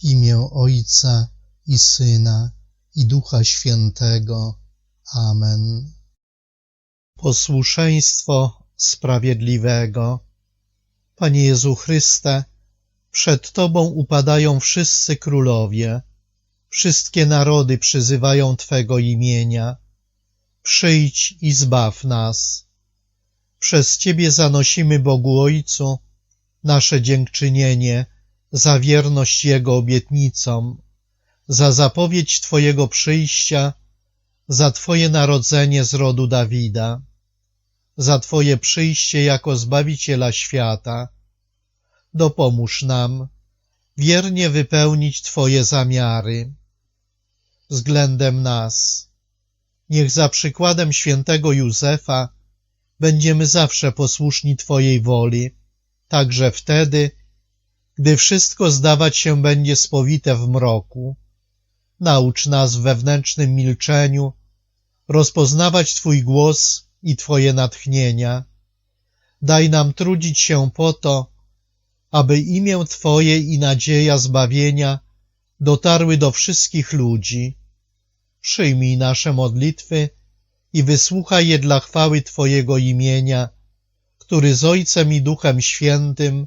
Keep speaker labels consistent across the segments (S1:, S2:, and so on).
S1: W imię Ojca i Syna i Ducha Świętego. Amen. Posłuszeństwo sprawiedliwego. Panie Jezu Chryste, przed Tobą upadają wszyscy królowie, wszystkie narody przyzywają Twego imienia. Przyjdź i zbaw nas. Przez Ciebie zanosimy Bogu Ojcu nasze dziękczynienie za wierność Jego obietnicom, za zapowiedź Twojego przyjścia, za Twoje narodzenie z rodu Dawida, za Twoje przyjście jako Zbawiciela świata. Dopomóż nam wiernie wypełnić Twoje zamiary względem nas. Niech za przykładem świętego Józefa będziemy zawsze posłuszni Twojej woli, także wtedy, gdy wszystko zdawać się będzie spowite w mroku. Naucz nas w wewnętrznym milczeniu rozpoznawać Twój głos i Twoje natchnienia. Daj nam trudzić się po to, aby imię Twoje i nadzieja zbawienia dotarły do wszystkich ludzi. Przyjmij nasze modlitwy i wysłuchaj je dla chwały Twojego imienia, który z Ojcem i Duchem Świętym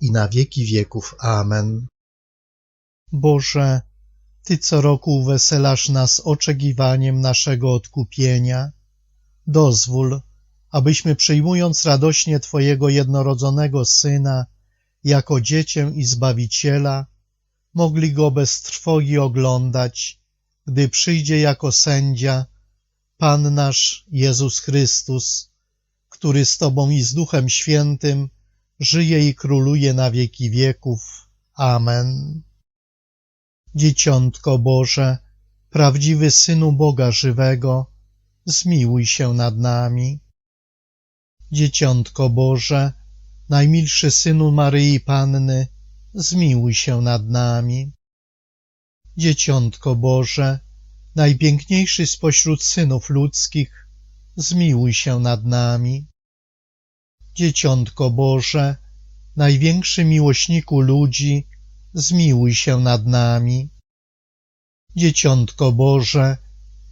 S1: i na wieki wieków. Amen. Boże, Ty co roku uweselasz nas oczekiwaniem naszego odkupienia. Dozwól, abyśmy przyjmując radośnie Twojego jednorodzonego Syna jako Dziecię i Zbawiciela, mogli Go bez trwogi oglądać, gdy przyjdzie jako sędzia Pan nasz Jezus Chrystus, który z Tobą i z Duchem Świętym żyje i króluje na wieki wieków. Amen. Dzieciątko Boże, prawdziwy Synu Boga żywego, zmiłuj się nad nami. Dzieciątko Boże, najmilszy Synu Maryi Panny, zmiłuj się nad nami. Dzieciątko Boże, najpiękniejszy spośród synów ludzkich, zmiłuj się nad nami. Dzieciątko Boże, największy miłośniku ludzi, zmiłuj się nad nami. Dzieciątko Boże,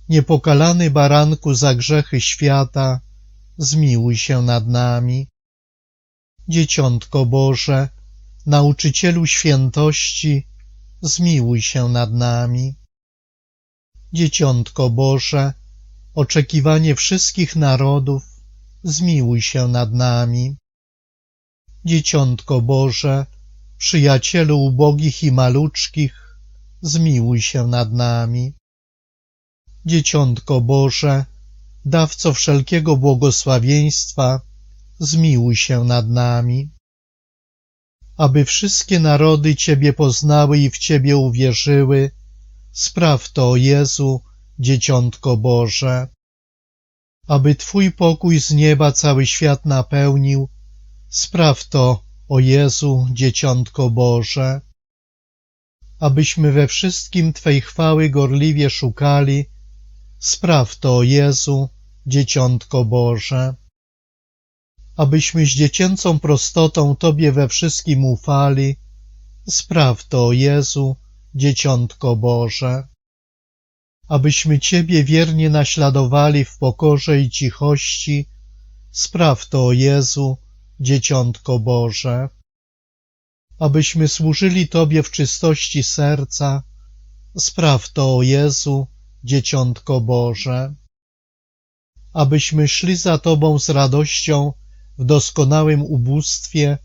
S1: niepokalany baranku za grzechy świata, zmiłuj się nad nami. Dzieciątko Boże, nauczycielu świętości, zmiłuj się nad nami. Dzieciątko Boże, oczekiwanie wszystkich narodów, zmiłuj się nad nami. Dzieciątko Boże, przyjacielu ubogich i maluczkich, zmiłuj się nad nami. Dzieciątko Boże, dawco wszelkiego błogosławieństwa, zmiłuj się nad nami. Aby wszystkie narody Ciebie poznały i w Ciebie uwierzyły, spraw to, Jezu, Dzieciątko Boże aby Twój pokój z nieba cały świat napełnił, spraw to, o Jezu, Dzieciątko Boże. Abyśmy we wszystkim Twej chwały gorliwie szukali, spraw to, o Jezu, Dzieciątko Boże. Abyśmy z dziecięcą prostotą Tobie we wszystkim ufali, spraw to, o Jezu, Dzieciątko Boże abyśmy Ciebie wiernie naśladowali w pokorze i cichości, spraw to, o Jezu, Dzieciątko Boże. Abyśmy służyli Tobie w czystości serca, Spraw to, o Jezu, Dzieciątko Boże. Abyśmy szli za Tobą z radością w doskonałym ubóstwie,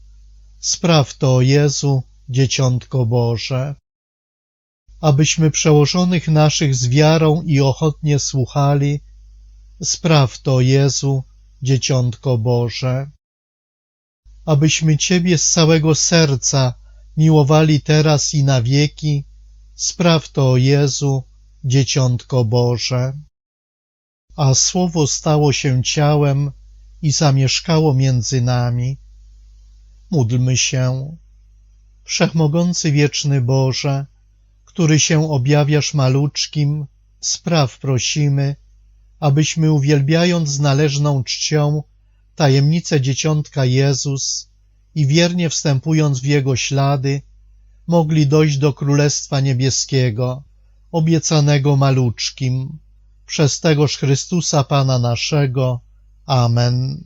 S1: spraw to, o Jezu, Dzieciątko Boże. Abyśmy przełożonych naszych z wiarą i ochotnie słuchali, spraw to, Jezu, Dzieciątko Boże. Abyśmy Ciebie z całego serca miłowali teraz i na wieki, spraw to, Jezu, Dzieciątko Boże. A Słowo stało się ciałem i zamieszkało między nami. Módlmy się. Wszechmogący wieczny Boże, który się objawiasz maluczkim, spraw prosimy, abyśmy uwielbiając z należną czcią tajemnicę Dzieciątka Jezus i wiernie wstępując w Jego ślady, mogli dojść do Królestwa Niebieskiego, obiecanego maluczkim, przez tegoż Chrystusa Pana naszego. Amen.